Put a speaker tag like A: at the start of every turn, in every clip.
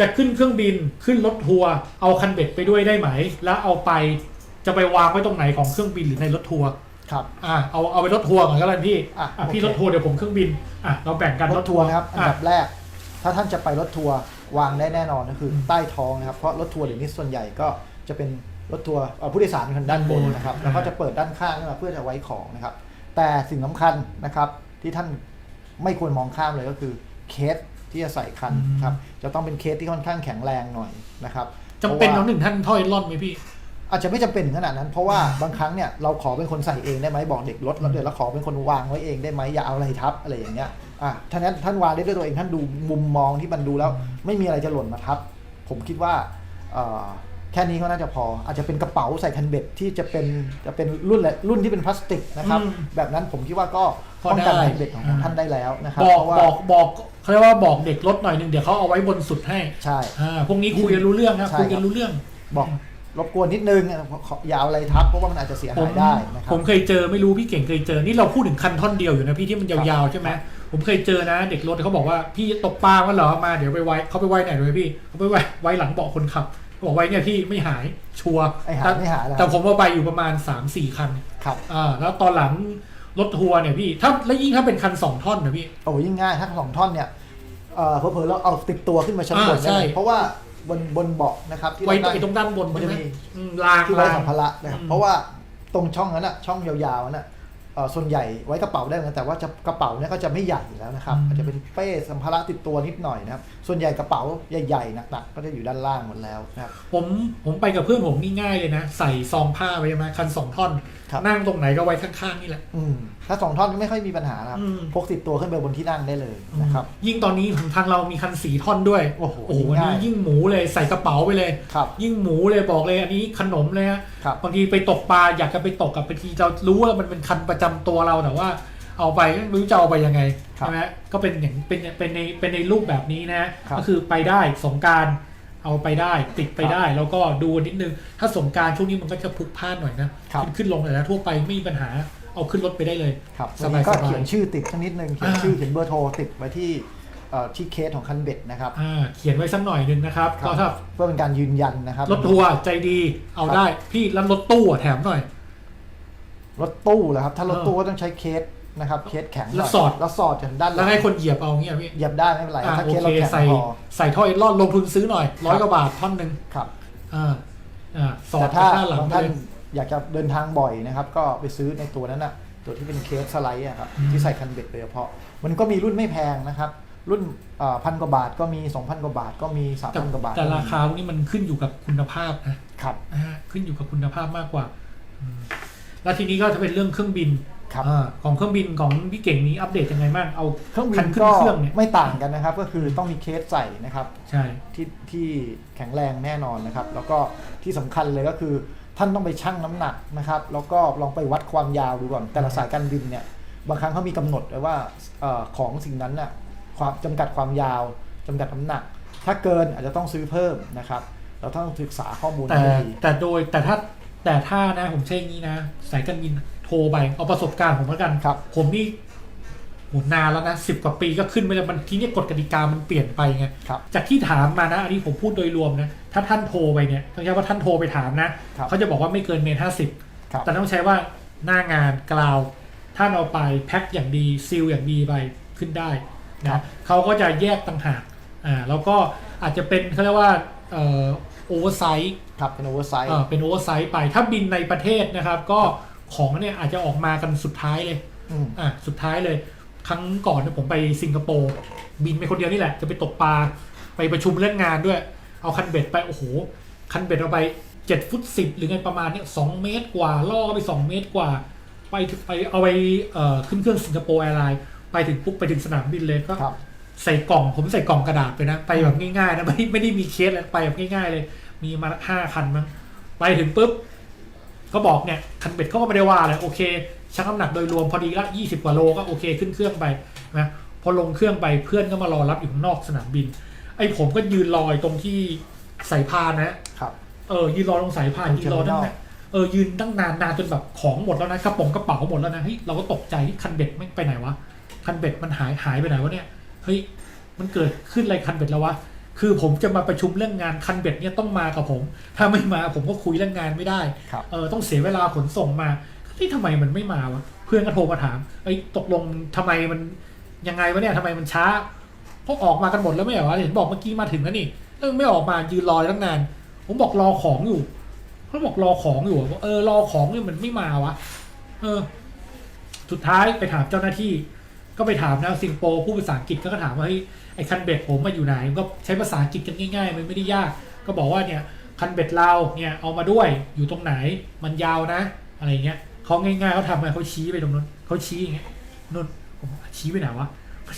A: จะขึ้นเครื่องบินขึ้นรถทัวร์เอาคันเบ็ดไปด้วยได้ไหม แล้วเอาไปจะไปวางไว้ตรงไหนของเครื่องบินหรือในรถทัวร์
B: ครับ
A: อะเอาเอาไปรถทัวร์ก่อนก็แล้วกันพี่
B: อะ
A: อะพี่
B: โอเค
A: รถทัวร์เดี๋ยวผมเครื่องบินอะเราแบ่งกัน
B: รถทัวร์นะครับอัน
A: อะ
B: ดับแรก ถ้าท่านจะไปรถทัวร์วางได้แน่นอนก็คืออ
A: ม
B: ใต้ท้องนะครับเพราะรถทัวร์เดี๋ยวนี้ส่วนใหญ่ก็จะเป็นรถทัวร์เอ่อผู้โดยสารคนด้านบนนะครับ
A: ด้านบน
B: แล้วก็จะเปิดด้านข้างขึ้นมาเพื่อจะไว้ของนะครับแต่สิ่งสำคัญนะครับ ที่ท่านไม่ควรมองข้ามเลยก็คือเคสที่จะใส่คันครับ จะต้องเป็นเคสที่ค่อนข้างแข็งแรงหน่อยนะครับ
A: จำเป็น
B: พ
A: น้
B: ราะ
A: อง
B: ว่า
A: หนึ่งท่านท่อยร่อนไหมพี่
B: อาจจะไม่จำเป็นถึงขนาดนั้นเพราะว่าบางครั้งเนี่ยเราขอเป็นคนใส่เองได้ไหมบอกเด็กรถแล้วเดี๋ยวเราขอเป็นคนวางไว้เองได้ไหมอย่าเอาอะไรทับอะไรอย่างเงี้ยอะท่านั้นท่านวางได้ด้วยตัวเองท่านดูมุมมองที่มันดูแล้ว ไม่มีอะไรจะหล่นมาทับ ผมคิดว่าเอ่อ แค่นี้ก็น่าจะพอ อาจจะเป็นกระเป๋าใส่คันเบ็ดที่จะเป็นจะเป็นรุ่นแหละรุ่นที่เป็นพลาสติกนะครับ
A: อืม
B: แบบนั้นผมคิดว่าก็
A: พอ
B: ป้องกัน
A: ได้
B: คันเบ็ดของ
A: อ่า
B: ท่านได้แล้วนะครับ
A: บอก
B: เพราะว่า
A: บอกบอกเขาเรียกว่าบอกเด็กรถหน่อยหนึ่งเดี๋ยวเขาเอาไว้บนสุดให้
B: ใช่
A: อ่าพวกนี้คุยกันรู้เรื่องนะ
B: ใช่
A: คุยกัน
B: ครับ
A: รู้เรื่อง
B: บอกรบกวนนิดนึงขออย่าเอาอะไรทับเพราะว่ามันอาจจะเสีย
A: ผม
B: หายได้นะครับ
A: ผมเคยเจอไม่รู้พี่เก่งเคยเจอนี่เราพูดถึงคันท่อนเดียวอยู่นะพี่ที่มันยาวๆใช่ไหมผมเคยเจอนะ เด็กรถเขาบอกว่าพี่ตกปลามาเหรอมาเดี๋ยวไปไว้เขาไปไว้ไหนด้วยพี่เขาไปไว้ไว้หลังเบาะคนขับเขา บอกไว้เนี่ยพี่ไม่หายชัวร์
B: ไอ้หา
A: แต่
B: ไม่หาแล้ว
A: แต่ผมว่าไปอยู่ประมาณ3 4คัน
B: ครับ
A: อ่าแล้วตอนหลังรถทัวร์เนี่ยพี่ถ้าแล้วยิ่งถ้าเป็นคันสองท่อนนะพี่
B: โอ้ยิ่งง่ายทั้งสองท่อนเนี่ยเอ่อเผลอๆเราเอาติดตัวขึ้นมาชั้นบน
A: อ่า
B: ได้
A: ใช่
B: เลยเพราะว่าบนบนเบาะนะครับที่
A: ไว้
B: เรา
A: ไอ้ตรงด้านบน
B: มัน
A: ใช่
B: จะ
A: ไหม
B: มี
A: อืมราง
B: ที่ไว้
A: ราง
B: สัมภาระนะครับ
A: อืม
B: เพราะว่าตรงช่องนั้นอะช่องยาวๆนั้นอะเอ่อ ส่วนใหญ่ไว้กระเป๋าได้เหมือนกันแต่ว่าจะกระเป๋าเนี่ยก็จะไม่ใหญ่อยู่แล้วนะครับอาจจะเป็นเป้สัมภาระติดตัวนิดหน่อยนะครับ ส่วนใหญ่กระเป๋าใหญ่ๆหนักๆก็จะอยู่ด้านล่างหมดแล้วนะครับ
A: ผมผมไปกับเพื่อนผมนี่ง่ายเลยนะ ใส่ซองผ้าไว้ใช่ไหมคันสองท่อน
B: ครับ
A: นั่งตรงไหนก็ไว้ข้างๆนี่แหละ
B: อืมถ้าสองท่อนก็ไม่ค่อยมีปัญหานะครับ
A: อืม
B: พกติดตัวขึ้นไปบนที่นั่งได้เลยนะครับ
A: ยิ่งตอนนี้ทางเรามีคันสีท่อนด้วย
B: โอ้โห
A: โอ้โหอันนี้
B: ง่าย
A: ยิ่งหมูเลยใส่กระเป๋าไปเลย
B: ครับ
A: ยิ่งหมูเลยบอกเลยอันนี้ขนมเลยฮะ
B: ครับ
A: บางทีไปตกปลาอยากจะไปตกกับบางทีเรารู้ว่ามันเป็นคันประจำตัวเราแต่ว่าเอาไปไม่รู้จะเอาไปยังไง
B: ครับ
A: ใช่ไหมก็เป็นอย่างเป็นเป็นในเป็นในรูปแบบนี้นะ
B: ครับ
A: ก็คือไปได้สงกรารเอาไปได้ติดไปได้ แล้วก็ดูนิดนึง ถ้าสงกรารช่วงนี้มันก็จะพลุกพล่านหน่อยนะครับขึ้นขึ้นลงแต่ละทั่วไปไม่มีปัญหาเอาขึ้นรถไปได้เลย
B: ครับ
A: ส
B: วัน
A: บาย
B: นี้ก็
A: สบาย
B: เขียนชื่อติดสักนิดนึงเขียน
A: อ่า
B: ชื่อเขียนเบอร์โทรติดไว้ที่เอ่อที่เคสของคันเบ็ดนะครับ
A: อ่าเขียนไว้สักหน่อยหนึ่งนะครับ
B: ครับ
A: ก็ถ้า
B: เพื่อเป็นการยืนยันนะครับ
A: รถทัวร์ใจดีเอา
B: ครับ
A: ได้พี่แล้วรถตู้อะแถมหน่อย
B: รถตู้เหรอครับ ถ้ารถ
A: เออ
B: ตู้ก็ต้องใช้เคสนะครับเคสแข็งหน่ย
A: แล้วสอด
B: แล้วสอดจากด้านห
A: แล้
B: ลั
A: ว
B: ง
A: ให้คนเหยียบเอาเงี้ยพี่
B: เหยียบได้ไม่เป็นไร
A: อ่า
B: ถ้า
A: โอ
B: เคส
A: เค
B: เราแข็ง
A: ใส่
B: พอ
A: ใส่ท่อเอลอนลงทุนซื้อหน่อยร้อยกว่าบาทท่อนหนึ่ง
B: ครับ
A: อ่าอ่าสอ
B: แต่
A: ด
B: ถ้า
A: ข้างหลัง
B: บาง
A: ไป
B: ท่าน
A: เลย
B: อยากจะเดินทางบ่อยนะครับ ก็ไปซื้อในตัวนั้นน่ะ ตัวที่เป็นเคสสไลด์อะครับ
A: อืม
B: ที่ใส่คันเบ็ดโดยเฉพาะ มันก็มีรุ่นไม่แพงนะครับ รุ่นพันกว่าบาทก็มี 2,000 กว่าบาทก็มี
A: แต่
B: 3,000 กว่าบาท
A: แต่
B: ก็มี
A: ราคาพวกนี้มันขึ้นอยู่กับคุณภาพนะครับอ่าขึ้นอยู่กับคุณภาพมากกว่าอืม แล้วทีนี้ก็จะเป็นเรื่องเครื่องบิน
B: ครับ
A: อาของเครื่องบินของพี่เก่งนี้อัปเดตยังไงบ้างเอา
B: เครื่องบิ
A: คั
B: น
A: นขึ้น
B: ก็
A: เครื่องเนี่ย
B: ไม่ต่างกันนะครับ ก็คือต้องมีเคสใส่นะครับ
A: ใช่
B: ที่ที่แข็งแรงแน่นอนนะครับ แล้วก็ที่สำคัญเลยก็คือท่านต้องไปชั่งน้ำหนักนะครับ แล้วก็ลองไปวัดความยาวดูก่อน แต่ละสายการบินเนี่ยบางครั้งเขามีกำหนดไว้ว่าเออของสิ่งนั้นน่ะความจำกัดความยาวจำกัดน้ำหนัก ถ้าเกินอาจจะต้องซื้อเพิ่มนะครับ เราต้องศึกษาข้อมูล
A: แต่
B: ให้ดี
A: แต่โดยแต่ถ้า แต่ถ้านะผมใช้อย่างนี้นะ สายการบินโทรไปเอาประสบการณ์ผมแล้วกัน
B: ครับ
A: ผมนี่โหนานแล้วนะสิบกว่าปีก็ขึ้นไปแล้วมันทีนี้กฎกติกามันเปลี่ยนไปไง
B: ครับ
A: จากที่ถามมานะอันนี้ผมพูดโดยรวมนะถ้าท่านโทรไปเนี่ยต้องใช้ว่าท่านโทรไปถามนะ
B: ครับ
A: เขาจะบอกว่าไม่เกินเมตรห้าสิบ
B: ครับ
A: แต่ต้องใช้ว่าหน้างานกล่าวท่านเอาไปแพ็คอย่างดีซีลอย่างดีไปขึ้นได้
B: ครั
A: นะ
B: บ
A: เขาก็จะแยกต่างหากอ่าแล้วก็อาจจะเป็นเขาเรียกว่าเอ่อ โอเวอร์ไซส์
B: ครับเป็นโอเวอร์ไซส์
A: เออเป็นโอเวอร์ไซส์ไป ถ้าบินในประเทศนะครับ ก็ของเนี่ยอาจจะออกมากันสุดท้ายเลย
B: ม
A: อะสุดท้ายเลย ครั้งก่อนเนี่ยผมไปสิงคโปร์บินไปคนเดียวนี่แหละ จะไปตกปลาไปประชุมเรื่องงานด้วย เอาคันเบ็ดไปโอ้โหคันเบ็ดเอาไปเจ็ดฟุตสิบหรือไงประมาณเนี้ยสองเมตรกว่าล่อไปสองเมตรกว่า ไปถึงไปเอาไปเอ่อขึ้นเครื่องสิงคโปร์แอร์ไลน์ไปถึงปุ๊บไปถึงสนามบินเลยก็
B: ครับ
A: ใส่กล่องผมใส่กล่องกระดาษไปนะ ไปแบบง่ายๆนะไม่ไม่ได้มีเคสอะไรไปแบบง่ายๆเลย มีมาห้าคันมั้งไปถึงปุ๊บก็บอกเนี่ยคันเบ็ดเขาก็ไม่ได้ว่าเลยโอเคชั่งน้ำหนักโดยรวมพอดีละยี่สิบกว่าโลก็โอเคขึ้นเครื่องไปนะพอลงเครื่องไปเพื่อนก็มารอรับอยู่ข้างนอกสนามบิน ไอ้ผมก็ยืนรออยู่ตรงที่สายพานนะ
B: ครับ
A: เออยืนรอตรงสายพาน
B: ตรง
A: ยืนรอตั้ง
B: terminal
A: แต่เออยืนตั้งนานนานจนแบบของหมดแล้วนะกระป๋องกระเป๋าหมดแล้วนะเฮ้ยเราก็ตกใจที่คันเบ็ดไม่งไปไหนวะคันเบ็ดมันหายหายไปไหนวะเนี่ยเฮ้ยมันเกิดขึ้นอะไรคันเบ็ดแล้ววะคือผมจะมาประชุมเรื่องงานคันเบ็ดเนี่ยต้องมากับผม ถ้าไม่มาผมก็คุยเรื่องงานไม่ได้
B: ครับ
A: เออต้องเสียเวลาขนส่งมาที่ทำไมมันไม่มาวะเพื่อนก็โทรมาถามเอ้ยตกลงทำไมมันยังไงวะเนี่ยทำไมมันช้าเพราะออกมากันหมดแล้วไม่เหรอวะเห็นบอกเมื่อกี้มาถึงแล้วนี่แล้วไม่ออกมายืนรอตั้งนาน ผมบอกรอของอยู่เขาบอกรอของอยู่อะบอกเออรอของเนี่ยมันไม่มาวะเออ สุดท้ายไปถามเจ้าหน้าที่ ก็ไปถามนะสิงคโปร์ผู้ภาษาอังกฤษก็ถามว่าเฮ้ยไอ้คันเบ็ดผมมาอยู่ไหนก็ใช้ภาษาอังกฤษกันง่ายๆ มันไม่ได้ยาก ก็บอกว่าเนี่ยคันเบ็ดเราเนี่ยเอามาด้วยอยู่ตรงไหนมันยาวนะ อะไรเงี้ยเขาง่ายๆเขาทำไงเขาชี้ไปตรงนู้นเขาชี้อย่างเงี้ยนู่นผมชี้ไปไหนวะ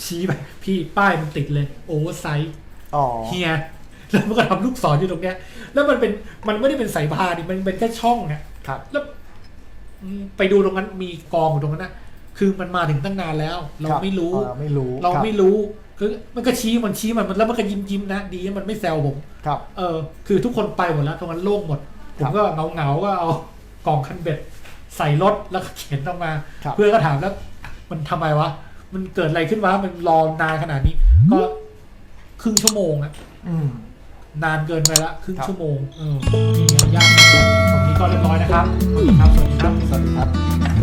A: ชี้ไปพี่ป้ายมันติดเลยโอเวอร์ไซส์
B: อ๋อ
A: เฮียแล้วมันก็ทำลูกศรอยู่ตรงเนี้ย แล้วมันเป็นมันไม่ได้เป็นสายพานนี่มันเป็นแค่ช่องเนี่ย
B: ครับ
A: แล้วอืมไปดูตรงนั้นมีกองอยู่ตรงนั้นนะ คือมันมาถึงตั้งนานแล้ว เรา
B: คบ
A: ไม่รู้
B: อ๋อเราไม่รู้
A: เรา
B: คบ
A: ไม่รู้ คือมันก็ชี้มันชี้มันมันแล้วมันก็ยิ้มยิ้มๆนะ ดีนะมันไม่แซวผม
B: ครับ
A: เออ คือทุกคนไปหมดแล้วตรงนั้นโล่งหมดผ
B: ครั
A: ม
B: บ
A: ก็เงาเงาๆก็เอากล่องคันเบ็ด ใส่รถแล้วก็เข็นออกมา
B: ครับ
A: เพื่อนก็ถามแล้ว มันทำไมวะ มันเกิดอะไรขึ้นวะ มันรอนานขนาดนี้ ก็ครึ่งชั่วโมงอะ
B: อืม
A: นานเกินไปละครึ่ง
B: ครับ
A: ชั่วโมงเออนี่ยากมากตรงนี้ก็เรียบร้อยนะครับ สวัสดีครับ สวัสดีครับ
B: สวัสดีครับ